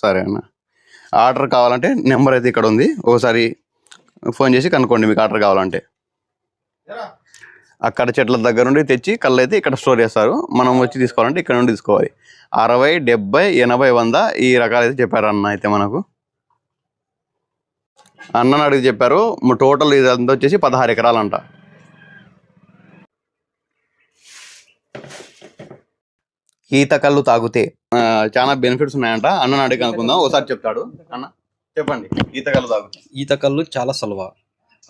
సరే అన్న. ఆర్డర్ కావాలంటే నెంబర్ అయితే ఇక్కడ ఉంది. ఒకసారి ఫోన్ చేసి కనుక్కోండి మీకు ఆర్డర్ కావాలంటే. అక్కడ చెట్ల దగ్గర నుండి తెచ్చి కళ్ళు అయితే ఇక్కడ స్టోర్ చేస్తారు. మనం వచ్చి తీసుకోవాలంటే ఇక్కడ నుండి తీసుకోవాలి. అరవై డెబ్బై ఎనభై వంద ఈ రకాలు అయితే చెప్పారు అన్న అయితే మనకు. అన్నని అడిగి చెప్పారు. టోటల్ ఇదంతా వచ్చేసి పదహారు ఎకరాలంట. ఈత కళ్ళు తాగితే. చాలా బెనిఫిట్స్ ఉన్నాయంట. అన్నని అడిగి అనుకుందాం. ఒకసారి చెప్తాడు. అన్న చెప్పండి. ఈత కళ్ళు తాగితే. ఈత కళ్ళు చాలా సలవ.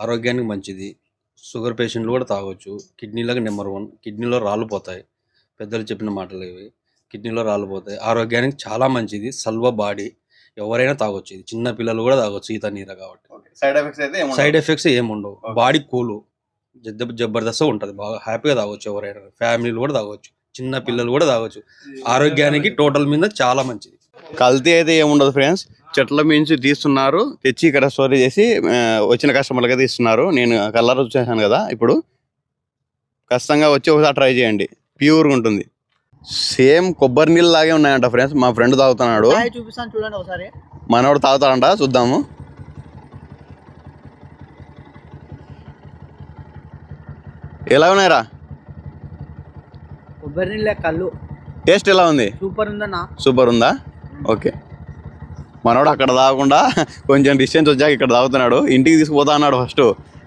ఆరోగ్యానికి మంచిది. షుగర్ పేషెంట్లు కూడా తాగొచ్చు. కిడ్నీలకు నెంబర్ వన్. కిడ్నీలో రాళ్ళు పోతాయి. పెద్దలు చెప్పిన మాటలు ఇవి. కిడ్నీలో రాళ్ళు పోతాయి. ఆరోగ్యానికి చాలా మంచిది. సల్వ బాడీ ఎవరైనా తాగొచ్చు. ఇది చిన్న పిల్లలు కూడా తాగొచ్చు ఈత నీర కాబట్టి. సైడ్ ఎఫెక్ట్స్ అయితే ఏముండవు. సైడ్ ఎఫెక్ట్స్ ఏమి ఉండవు Okay. Body cool. జబ్ జబర్దస్త్ ఉంటుంది. బాగా హ్యాపీగా తాగొచ్చు ఎవరైనా. ఫ్యామిలీలు కూడా తాగొచ్చు. చిన్న పిల్లలు కూడా తాగొచ్చు. ఆరోగ్యానికి టోటల్ మీద చాలా మంచిది. కల్తీ అయితే ఏముండదు ఫ్రెండ్స్. చెట్ల మించి తీస్తున్నారు. తెచ్చి ఇక్కడ స్టోర్ చేసి ఆ, వచ్చిన కస్టమర్లకి అయితే ఇస్తున్నారు నేను కలర్ వచ్చేసాను కదా ఇప్పుడు. ఖచ్చితంగా వచ్చి ఒకసారి ట్రై చేయండి. ప్యూర్గా ఉంటుంది. సేమ్ కొబ్బరి నీళ్ళు లాగే ఉన్నాయంట ఫ్రెండ్స్. మా ఫ్రెండ్ తాగుతున్నాడు. తాగి చూపిస్తాను చూడండి ఒకసారి. మనోడు తాగుతాడంట. చూద్దాము. ఎలా ఉన్నాయిరా? కళ్ళు. టేస్ట్ ఎలా ఉంది? సూపర్ ఉందన్న. సూపర్ ఉందా? ఓకే. మనోడు అక్కడ తాగకుండా కొంచెం డిస్టెన్స్ వచ్చాక ఇక్కడ తాగుతున్నాడు. ఇంటికి తీసుకుపోతా అన్నాడు ఫస్ట్.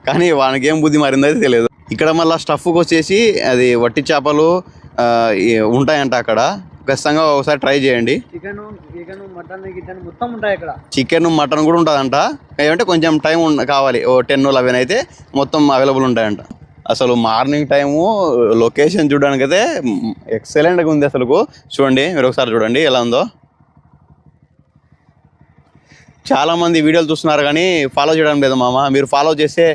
కానీ వానికి ఏం బుద్ధి మారిందో అయితే తెలియదు. ఇక్కడ మళ్ళీ స్టఫ్కి వచ్చేసి అది వట్టి చేపలు ఉంటాయంట అక్కడ. ఖచ్చితంగా ఒకసారి ట్రై చేయండి. చికెన్ చికెన్ మటన్ గిటన్ మొత్తం ఉంటాయి ఇక్కడ. చికెన్ మటన్ కూడా ఉంటుందంట. ఏమంటే కొంచెం టైం కావాలి. ఓ టెన్ లెవెన్ అయితే మొత్తం అవైలబుల్ ఉంటాయంట. అసలు మార్నింగ్ టైము లొకేషన్ చూడడానికి అయితే ఎక్సలెంట్గా ఉంది అసలు చూడండి మీరు ఒకసారి చూడండి ఎలా ఉందో. చాలామంది వీడియోలు చూస్తున్నారు కానీ ఫాలో చేయడం లేదు మామ. మీరు ఫాలో చేస్తే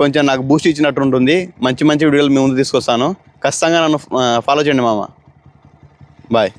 కొంచెం నాకు బూస్ట్ ఇచ్చినట్టు ఉంటుంది. మంచి మంచి వీడియోలు మీ ముందు తీసుకొస్తాను. ఖచ్చితంగా నన్ను ఫాలో చేయండి మామ. బాయ్